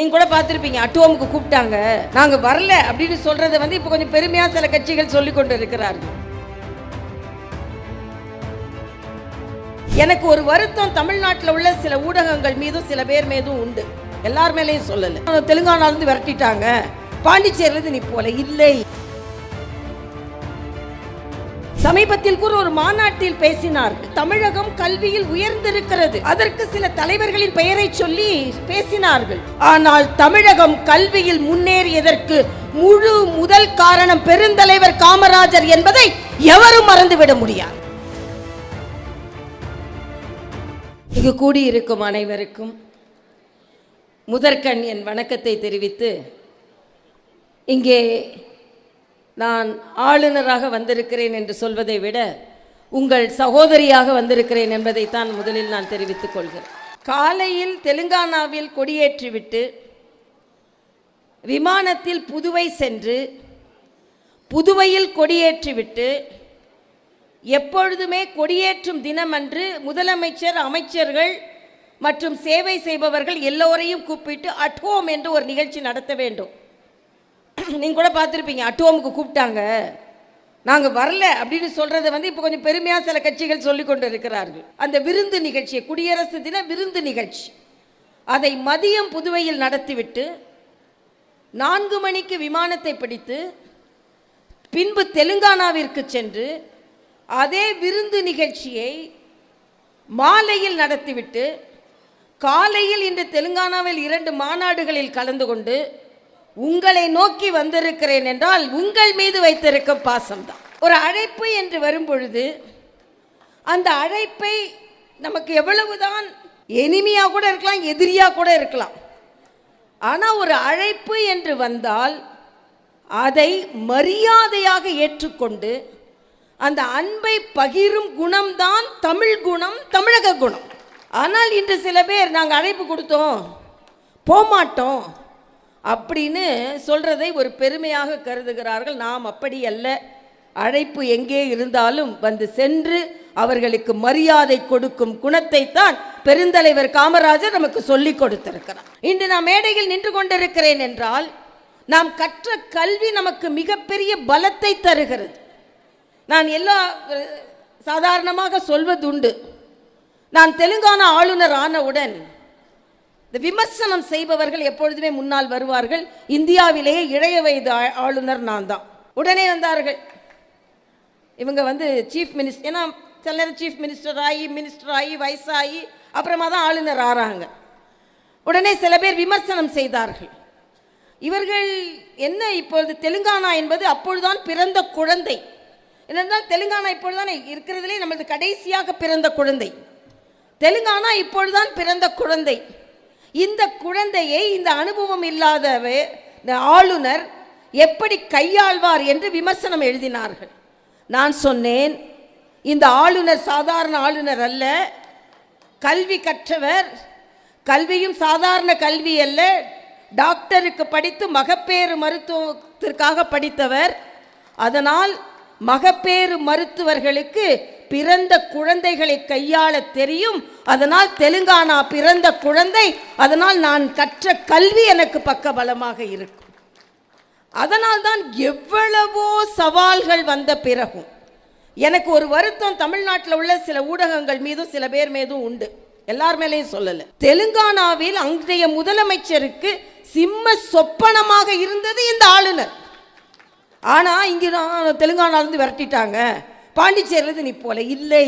நீங்க கூட பார்த்துருப்பீங்க அட்டோமுக்கு கூப்பிட்டாங்க. நாங்க வரல அப்படின்னு சொல்றதை வந்து இப்போ கொஞ்சம் பெருமையா சில கட்சிகள் சொல்லி கொண்டு இருக்கிறார்கள் எனக்கு ஒரு வருத்தம் தமிழ்நாட்டில் உள்ள சில ஊடகங்கள் மீதும் சில பேர் மீதும் உண்டு. எல்லார் மேலேயும் சொல்லலை. தெலுங்கானால இருந்து விரட்டிட்டாங்க. பாண்டிச்சேரியிலிருந்து நீ போல இல்லை. சமீபத்தில் கூட ஒரு மாநாட்டில் பேசினார். தமிழகம் கல்வியில் உயர்ந்திருக்கிறது. அதற்கு சில தலைவர்களின் பெயரை சொல்லி பேசினார்கள். ஆனால் தமிழகம் கல்வியில் முன்னேறியதற்கு முழு முதல் காரணம் பெருந்தலைவர் காமராஜர் என்பதை எவரும் மறந்துவிட முடியாது. இங்கு கூடியிருக்கும் அனைவருக்கும் முதற்கண் என் வணக்கத்தை தெரிவித்து இங்கே நான் ஆளுநராக வந்திருக்கிறேன் என்று சொல்வதை விட உங்கள் சகோதரியாக வந்திருக்கிறேன் என்பதைத்தான் முதலில் நான் தெரிவித்துக் கொள்கிறேன். காலையில் தெலுங்கானாவில் கொடியேற்றிவிட்டு விமானத்தில் புதுவை சென்று புதுவையில் கொடியேற்றிவிட்டு எப்பொழுதுமே கொடியேற்றும் தினமன்று முதலமைச்சர் அமைச்சர்கள் மற்றும் சேவை செய்பவர்கள் எல்லோரையும் கூப்பிட்டு அட் ஹோம் என்று ஒரு நிகழ்ச்சி நடத்த வேண்டும். நீங்கள் கூட பார்த்துருப்பீங்க அட்டோமுக்கு கூப்பிட்டாங்க. நாங்கள் வரல அப்படின்னு சொல்கிறத வந்து இப்போ கொஞ்சம் பெருமையாக சில கட்சிகள் சொல்லி கொண்டு இருக்கிறார்கள் அந்த விருந்து நிகழ்ச்சியை குடியரசு தின விருந்து நிகழ்ச்சி. அதை மதியம் புதுவையில் நடத்திவிட்டு நான்கு மணிக்கு விமானத்தை பிடித்து பின்பு தெலுங்கானாவிற்கு சென்று அதே விருந்து நிகழ்ச்சியை மாலையில் நடத்திவிட்டு காலையில் இன்று தெலுங்கானாவில் இரண்டு மாநாடுகளில் கலந்து கொண்டு உங்களை நோக்கி வந்திருக்கிறேன் என்றால் உங்கள் மீது வைத்திருக்கும் பாசம்தான். ஒரு அழைப்பு என்று வரும்பொழுது அந்த அழைப்பை நமக்கு எவ்வளவுதான் எளிமையாக கூட இருக்கலாம் எதிரியாக கூட இருக்கலாம். ஆனால் ஒரு அழைப்பு என்று வந்தால் அதை மரியாதையாக ஏற்றுக்கொண்டு அந்த அன்பை பகிரும் குணம்தான் தமிழ் குணம் தமிழக குணம். ஆனால் இன்று சில பேர் நாங்கள் அழைப்பு கொடுத்தோம் போமாட்டோம். அப்படின்னு சொல்றதை ஒரு பெருமையாக கருதுகிறார்கள். நாம் அப்படி அல்ல. அழைப்பு எங்கே இருந்தாலும் வந்து சென்று அவர்களுக்கு மரியாதை கொடுக்கும் குணத்தை தான் பெருந்தலைவர் காமராஜர் நமக்கு சொல்லி கொடுத்திருக்கிறார். இன்று நான் மேடையில் நின்று கொண்டிருக்கிறேன் என்றால் நாம் கற்ற கல்வி நமக்கு மிகப்பெரிய பலத்தை தருகிறது. நான் எல்லா சாதாரணமாக சொல்வதுண்டு. நான் தெலுங்கானா ஆளுநர் ஆனவுடன் இந்த விமர்சனம் செய்பவர்கள் எப்பொழுதுமே முன்னால் வருவார்கள். இந்தியாவிலேயே இளைய வயது ஆ- ஆளுநர் நான் தான். உடனே வந்தார்கள். இவங்க வந்து சீஃப் மினிஸ்டர் ஏன்னா சில நேரம் சீஃப் மினிஸ்டர் ஆகி மினிஸ்டர் ஆகி வயசாகி அப்புறமா தான் ஆளுநர் ஆறாங்க. உடனே சில பேர் விமர்சனம் செய்தார்கள். இவர்கள் என்ன இப்பொழுது தெலுங்கானா என்பது அப்பொழுதுதான் பிறந்த குழந்தை. என்னென்றால் தெலுங்கானா இப்பொழுதுதான் இருக்கிறதுலே நம்மளது கடைசியாக பிறந்த குழந்தை. தெலுங்கானா இப்பொழுதுதான் பிறந்த குழந்தை. இந்த குழந்தையை இந்த அனுபவம் இல்லாதவே இந்த ஆளுநர் எப்படி கையாள்வார் என்று விமர்சனம் எழுதினார்கள். நான் சொன்னேன் இந்த ஆளுநர் சாதாரண ஆளுநர் அல்ல கல்வி கற்றவர் கல்வியும் சாதாரண கல்வி அல்ல டாக்டருக்கு படித்து மகப்பேறு மருத்துவத்திற்காக படித்தவர். அதனால் மகப்பேறு மருத்துவர்களுக்கு பிறந்த குழந்தைகளை கையாள தெரியும். அதனால் தெலுங்கானா பிறந்த குழந்தை அதனால் நான் கற்ற கல்வி எனக்கு பக்கபலமாக இருக்கும். அதனால் தான் எவ்வளவோ சவால்கள் வந்த பிறகும். எனக்கு ஒரு வருத்தம் தமிழ்நாட்டில் உள்ள சில ஊடகங்கள் மீதும் சில பேர் மீதும் உண்டு. எல்லார் மேலேயும் சொல்லலை. தெலுங்கானாவில் அன்றைய முதலமைச்சருக்கு சிம்ம சொப்பனமாக இருந்தது இந்த ஆளுநர். ஆனால் இங்கே நான் தெலுங்கானாலேருந்து விரட்டிட்டாங்க. பாண்டிச்சேரியிலேருந்து நீ போல இல்லை.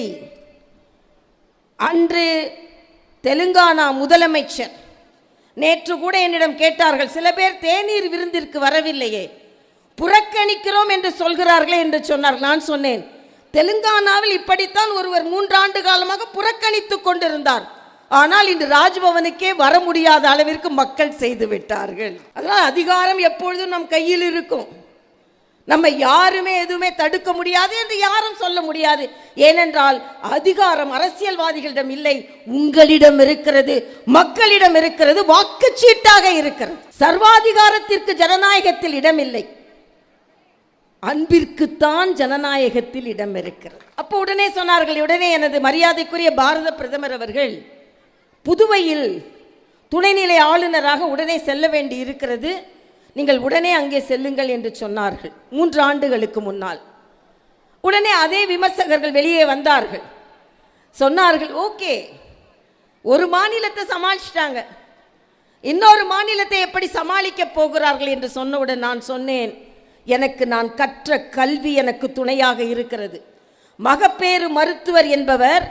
அன்று தெலுங்கானா முதலமைச்சர் நேற்று கூட என்னிடம் கேட்டார்கள் சில பேர் தேநீர் விருந்திற்கு வரவில்லையே புறக்கணிக்கிறோம் என்று சொல்கிறார்களே என்று சொன்னார் நான் சொன்னேன் தெலுங்கானாவில் இப்படித்தான் ஒருவர் மூன்றாண்டு காலமாக புறக்கணித்துக் கொண்டிருந்தார். ஆனால் இன்று ராஜ்பவனுக்கே வர முடியாத அளவிற்கு மக்கள் செய்து விட்டார்கள். அதனால் அதிகாரம் எப்பொழுதும் நம் கையில் இருக்கும். நம்ம யாருமே எதுவுமே தடுக்க முடியாது என்று யாரும் சொல்ல முடியாது. ஏனென்றால் அதிகாரம் அரசியல்வாதிகளிடம் இல்லை உங்களிடம் இருக்கிறது மக்களிடம் இருக்கிறது வாக்குச்சீட்டாக இருக்கிறது. சர்வாதிகாரத்திற்கு ஜனநாயகத்தில் இடமில்லை. அன்பிற்குத்தான் ஜனநாயகத்தில் இடம் இருக்கிறது. அப்போ உடனே சொன்னார்கள் உடனே எனது மரியாதைக்குரிய பாரத பிரதமர் அவர்கள் புதுவையில் துணைநிலை ஆளுநராக உடனே செல்ல வேண்டி இருக்கிறது நீங்கள் உடனே அங்கே செல்லுங்கள் என்று சொன்னார்கள். மூன்று ஆண்டுகளுக்கு முன்னால். உடனே அதே விமர்சகர்கள் வெளியே வந்தார்கள். சொன்னார்கள் ஓகே ஒரு மாநிலத்தை சமாளிச்சிட்டாங்க. இன்னொரு மாநிலத்தை எப்படி சமாளிக்க போகிறார்கள்? என்று சொன்னவுடன் நான் சொன்னேன் எனக்கு நான் கற்ற கல்வி எனக்கு துணையாக இருக்கிறது. மகப்பேறு மருத்துவர் என்பவர்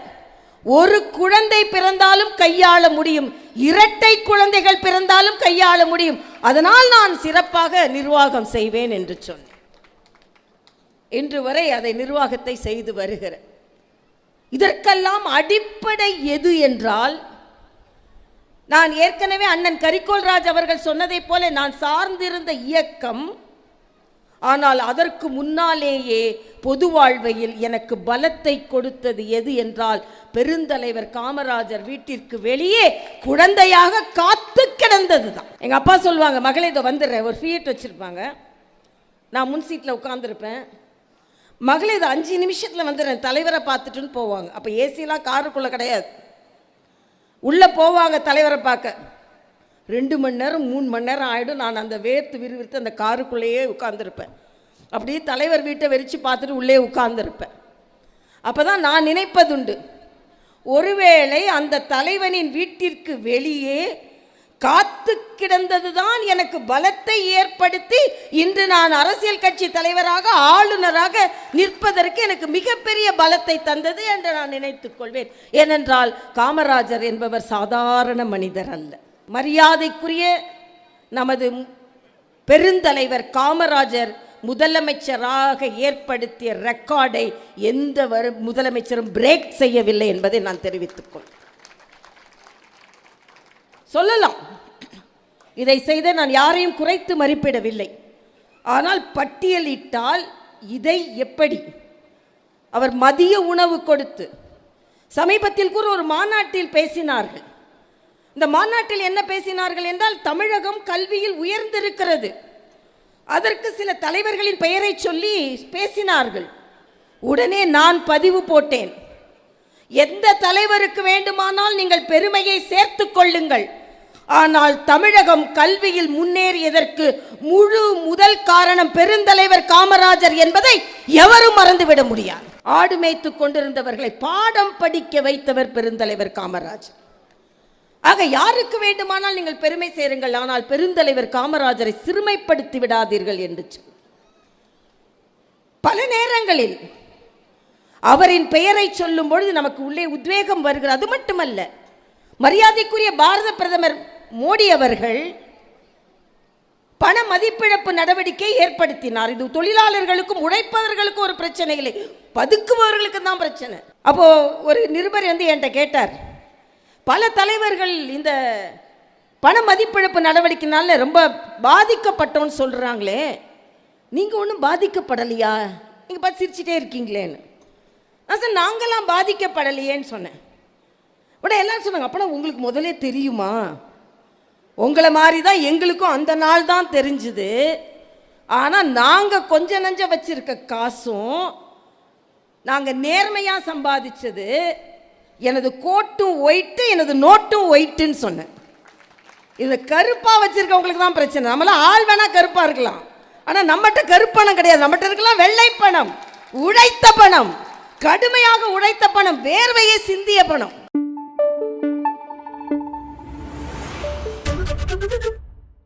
ஒரு குழந்தை பிறந்தாலும் கையாள முடியும். இரட்டை குழந்தைகள் பிறந்தாலும் கையாள முடியும். அதனால் நான் சிறப்பாக நிர்வாகம் செய்வேன் என்று சொன்னேன். இன்று வரை அதை நிர்வாகத்தை செய்து வருகிற இதற்கெல்லாம் அடிப்படை எது என்றால் நான் ஏற்கனவே அண்ணன் கரிகோல்ராஜ் அவர்கள் சொன்னதைப் போல நான் சார்ந்திருந்த இயக்கம் ஆனால் அதற்கு முன்னாலேயே பொது வாழ்வையில் எனக்கு பலத்தை கொடுத்தது எது என்றால் பெருந்தலைவர் காமராஜர் வீட்டிற்கு வெளியே குழந்தையாக காத்து கிடந்தது தான் எங்கள் அப்பா சொல்லுவாங்க மகளே இதை வந்துடுறேன். ஒரு ஃபீட் வச்சுருப்பாங்க. நான் முன் சீட்டில் உட்காந்துருப்பேன் மகளே இதை அஞ்சு நிமிஷத்தில் வந்துடுறேன். தலைவரை பார்த்துட்டுன்னு போவாங்க. அப்போ ஏசிலாம் காருக்குள்ளே கிடையாது. உள்ளே போவாங்க தலைவரை பார்க்க. ரெண்டு மணி நேரம் மூணு மணி நேரம் ஆகிடும் நான் அந்த வேர்த்து விறுவிறுத்து அந்த காருக்குள்ளேயே உட்காந்துருப்பேன் அப்படியே தலைவர் வீட்டை வெறிச்சு பார்த்துட்டு உள்ளே உட்காந்துருப்பேன் அப்போ தான் நான் நினைப்பதுண்டு ஒருவேளை அந்த தலைவனின் வீட்டிற்கு வெளியே காத்து கிடந்தது தான் எனக்கு பலத்தை ஏற்படுத்தி இன்று நான் அரசியல் கட்சி தலைவராக ஆளுநராக நிற்பதற்கு எனக்கு மிகப்பெரிய பலத்தை தந்தது என்று நான் நினைத்துக் கொள்வேன். ஏனென்றால் காமராஜர் என்பவர் சாதாரண மனிதர் அல்ல. மரியாதைக்குரிய நமது பெருந்தலைவர் காமராஜர் முதலமைச்சராக ஏற்படுத்திய ரெக்கார்டை எந்த முதலமைச்சரும் பிரேக் செய்யவில்லை என்பதை நான் தெரிவித்துக்கொள் சொல்லலாம். இதை செய்த நான் யாரையும் குறைத்து மதிப்பிடவில்லை ஆனால் பட்டியலிட்டால் இதை எப்படி? அவர் மதிய உணவு கொடுத்து சமீபத்தில் கூட ஒரு மாநாட்டில் பேசினார்கள். இந்த மாநாட்டில் என்ன பேசினார்கள் என்றால் தமிழகம் கல்வியில் உயர்ந்திருக்கிறது. அதற்கு சில தலைவர்களின் பெயரை சொல்லி பேசினார்கள். உடனே நான் பதிவு போட்டேன். எந்த தலைவருக்கு வேண்டுமானால் நீங்கள் பெருமையை சேர்த்துக் கொள்ளுங்கள். ஆனால் தமிழகம் கல்வியில் முன்னேறியதற்கு முழு முதல் காரணம் பெருந்தலைவர் காமராஜர் என்பதை எவரும் மறந்துவிட முடியாது. ஆடு மேய்த்துக் கொண்டிருந்தவர்களை பாடம் படிக்க வைத்தவர் பெருந்தலைவர் காமராஜர். ஆக யாருக்கு வேண்டுமானால் நீங்கள் பெருமை சேருங்கள் ஆனால் பெருந்தலைவர் காமராஜரை சிறுமைப்படுத்தி விடாதீர்கள் என்று பல நேரங்களில் அவரின் பெயரை சொல்லும் பொழுது நமக்கு உள்ளே உத்வேகம் வருகிறது. அது மட்டுமல்ல மரியாதைக்குரிய பாரத பிரதமர் மோடி அவர்கள் பண மதிப்பிழப்பு நடவடிக்கை ஏற்படுத்தினார். இது தொழிலாளர்களுக்கும் உழைப்பவர்களுக்கும் ஒரு பிரச்சனை இல்லை. பதுக்குபவர்களுக்கு தான் பிரச்சனை. அப்போ ஒரு நிருபர் வந்து என்கிட்ட கேட்டார் பல தலைவர்கள் இந்த பண மதிப்பிழப்பு நடவடிக்கைனால ரொம்ப பாதிக்கப்பட்டோன்னு சொல்கிறாங்களே நீங்கள் ஒன்றும் பாதிக்கப்படலையா? நீங்கள் பார்த்து சிரிச்சிட்டே இருக்கீங்களேன்னு. நான் சார் நாங்களாம் பாதிக்கப்படலையேன்னு சொன்னேன். உடனே எல்லாரும் சொன்னாங்க அப்போனா உங்களுக்கு முதலே தெரியுமா? உங்களை மாதிரி தான் எங்களுக்கும் அந்த நாள் தான் தெரிஞ்சுது. ஆனால் நாங்கள் கொஞ்ச நஞ்ச வச்சுருக்க காசும் நாங்கள் நேர்மையாக சம்பாதிச்சது எனது கோட்டும் ஒயிட்டு எனது நோட்டும் ஒயிட்டுன்னு சொன்னேன். இது கருப்பாக வச்சுருக்கவங்களுக்கு தான் பிரச்சனை. நம்மளாம் ஆள் வேணால் கருப்பாக இருக்கலாம். ஆனால் நம்மகிட்ட கருப்பணம் கிடையாது. நம்மகிட்ட இருக்கலாம் வெள்ளை பணம் உழைத்த பணம் கடுமையாக உழைத்த பணம் வேர்வையை சிந்திய பணம்.